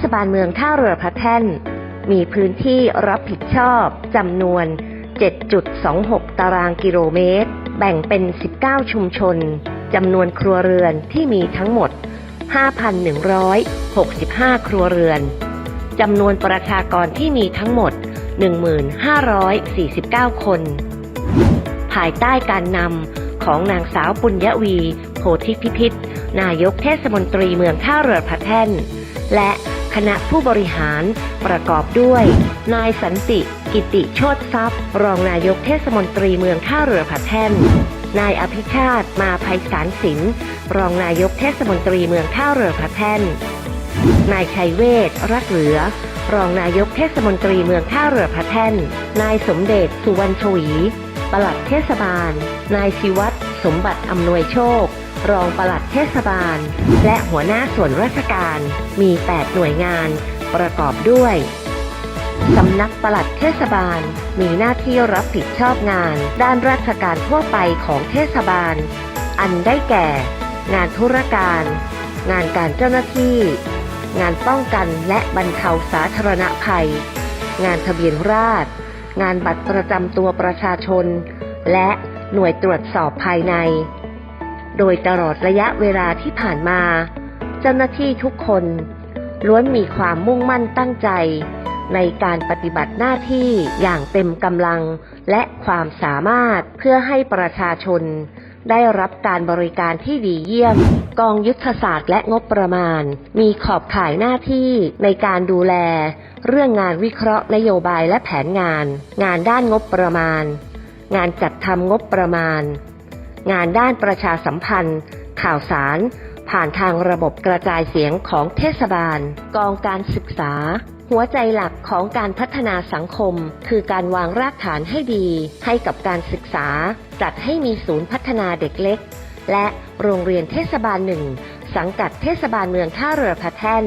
ศบาลเมืองท่าเรือพระแท่น มีพื้นที่รับผิดชอบจำนวน 7.26 ตารางกิโลเมตร แบ่งเป็น 19 ชุมชนจำนวนครัวเรือนที่มีทั้งหมด 5,165 ครัวเรือนจำนวนประชากรที่มีทั้งหมด 1,549 คน ภายใต้การนำของนางสาวปุญญวี โพธิพิพิธนายกเทศมนตรีเมืองท่าเรือพระแท่น และ คณะผู้บริหารประกอบด้วย นายสันติ กิติโชตทรัพย์ รองนายกเทศมนตรีเมืองท่าเรือพระแท่นนายอภิชาติมาภัยสารสินรองนายกเทศมนตรีเมืองท่าเรือพระแท่นนายชัยเวชรักเหลือ รองนายกเทศมนตรีเมืองท่าเรือพระแท่น นายสมเด็จสุวรรณชวี ปลัดเทศบาล นายศิวัตรสมบัติอำนวยโชค รองปลัดเทศบาล และหัวหน้าส่วนราชการ มี 8 หน่วยงาน ประกอบด้วยสำนักปลัดเทศบาล มีหน้าที่รับผิดชอบงาน ด้านราชการทั่วไปของเทศบาล อันได้แก่ งานธุรการ งานการเจ้าหน้าที่ งานป้องกันและบรรเทาสาธารณภัย งานทะเบียนราษฎรงานบัตรประจำตัวประชาชน และหน่วยตรวจสอบภายใน โดยตลอดระยะเวลาที่ผ่านมา เจ้าหน้าที่ทุกคน ล้วนมีความมุ่งมั่นตั้งใจ ในการปฏิบัติหน้าที่อย่างเต็มกำลังและความสามารถเพื่อให้ประชาชน ได้รับการบริการที่ดีเยี่ยม กองยุทธศาสตร์และงบประมาณ มีขอบข่ายหน้าที่ในการดูแล เรื่องงานวิเคราะห์นโยบายและแผนงาน งานด้านงบประมาณ งานจัดทำงบประมาณ งานด้านประชาสัมพันธ์ ข่าวสาร ผ่านทางระบบกระจายเสียงของเทศบาล กองการศึกษา หัวใจหลักของการพัฒนาสังคม คือการวางรากฐานให้ดี ให้กับการศึกษา จัดให้มีศูนย์พัฒนาเด็กเล็ก และโรงเรียนเทศบาลหนึ่งสังกัดเทศบาลเมืองท่าเรือพระแท่น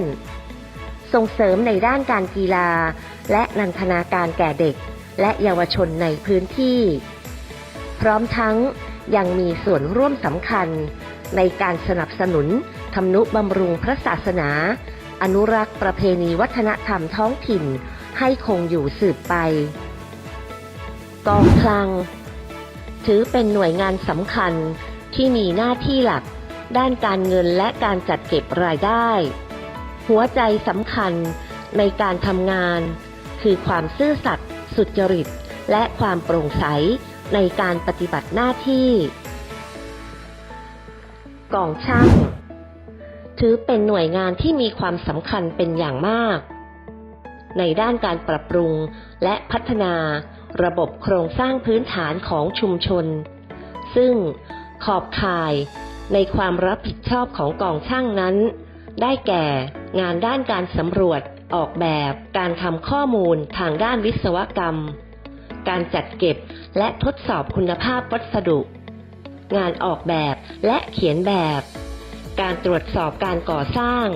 ส่งเสริมในด้านการกีฬา และนันทนาการแก่เด็ก และเยาวชนในพื้นที่ พร้อมทั้ง ยังมีส่วนร่วมสำคัญ ในการสนับสนุนทำนุบำรุงพระศาสนา อนุรักษ์ประเพณีวัฒนธรรมท้องถิ่น ให้คงอยู่สืบไป กองคลัง ถือเป็นหน่วยงานสำคัญที่มีหน้าที่หลัก ด้านการเงินและการจัดเก็บรายได้ หัวใจสำคัญในการทำงาน คือความซื่อสัตย์สุจริต และความโปร่งใส ในการปฏิบัติหน้าที่กองช่าง ถือเป็นหน่วยงานที่มีความสำคัญเป็นอย่างมาก ในด้านการปรับปรุงและพัฒนาระบบโครงสร้างพื้นฐานของชุมชน ซึ่งขอบข่ายในความรับผิดชอบของกองช่างนั้น ได้แก่งานด้านการสำรวจออกแบบการทำข้อมูลทางด้านวิศวกรรม การจัดเก็บ และทดสอบคุณภาพวัสดุ งานออกแบบและเขียนแบบ การตรวจสอบการก่อสร้าง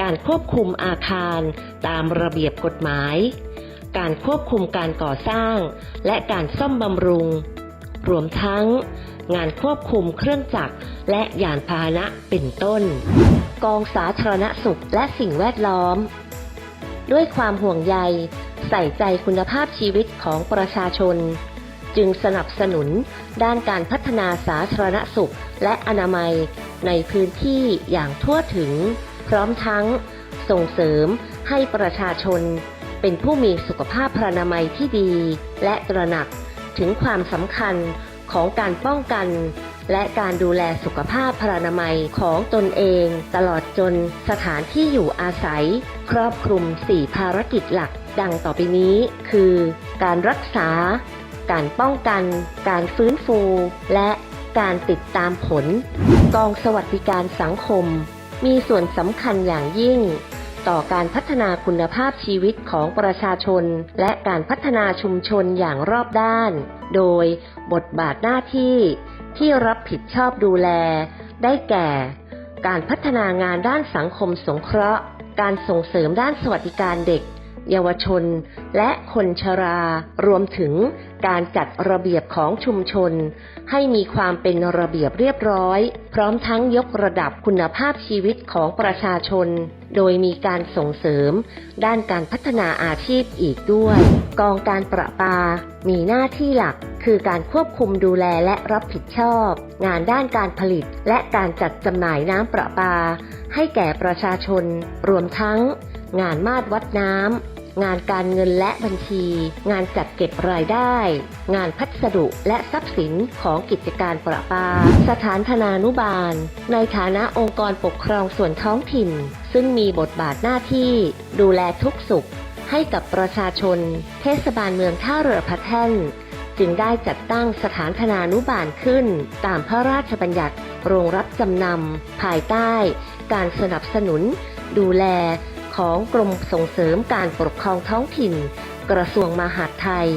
การควบคุมอาคารตามระเบียบกฎหมาย การควบคุมการก่อสร้าง และการซ่อมบำรุง รวมทั้ง งานควบคุมเครื่องจักรและยานพาหนะเป็นต้น กองสาธารณสุขและสิ่งแวดล้อม ด้วยความห่วงใย ใส่ใจคุณภาพชีวิตของประชาชน จึงสนับสนุนด้านการพัฒนาสาธารณสุขและอนามัย ในพื้นที่อย่างทั่วถึง พร้อมทั้ง ส่งเสริมให้ประชาชน เป็นผู้มีสุขภาพพรนามัยที่ดี และตระหนักถึงความสำคัญของการป้องกัน และการดูแลสุขภาพพรนามัยของตนเอง ตลอดจนสถานที่อยู่อาศัย ครอบคลุม 4 ภารกิจหลัก ดังต่อไปนี้คือ การรักษา การป้องกัน การฟื้นฟู และการติดตามผล กองสวัสดิการสังคม มีส่วนสำคัญอย่างยิ่ง ต่อการพัฒนาคุณภาพชีวิตของประชาชน และการพัฒนาชุมชนอย่างรอบด้าน โดยบทบาทหน้าที่ที่รับผิดชอบดูแล ได้แก่ การพัฒนางานด้านสังคมสงเคราะห์ การส่งเสริมด้านสวัสดิการเด็ก เยาวชน และคนชรา รวมถึงการจัดระเบียบของชุมชน ให้มีความเป็นระเบียบเรียบร้อย พร้อมทั้งยกระดับคุณภาพชีวิตของประชาชน โดยมีการส่งเสริม ด้านการพัฒนาอาชีพอีกด้วย กองการประปา มีหน้าที่หลักคือการควบคุมดูแลและรับผิดชอบ งานด้านการผลิตและการจัดจำหน่ายน้ำประปา ให้แก่ประชาชน รวมทั้ง งานมาตรวัดน้ำ งานการเงินและบัญชี งานจัดเก็บรายได้ งานพัสดุและทรัพย์สินของกิจการประปา สถานธนานุบาล ในฐานะองค์กรปกครองส่วนท้องถิ่น ซึ่งมีบทบาทหน้าที่ ดูแลทุกสุข ให้กับประชาชน เทศบาลเมืองท่าเรือพระแท่นจึงได้จัดตั้งสถานธนานุบาลขึ้น ตามพระราชบัญญัติโรงรับจำนำ ภายใต้ การสนับสนุน ดูแล ของกรมส่งเสริมการปกครองท้องถิ่น กระทรวงมหาดไทย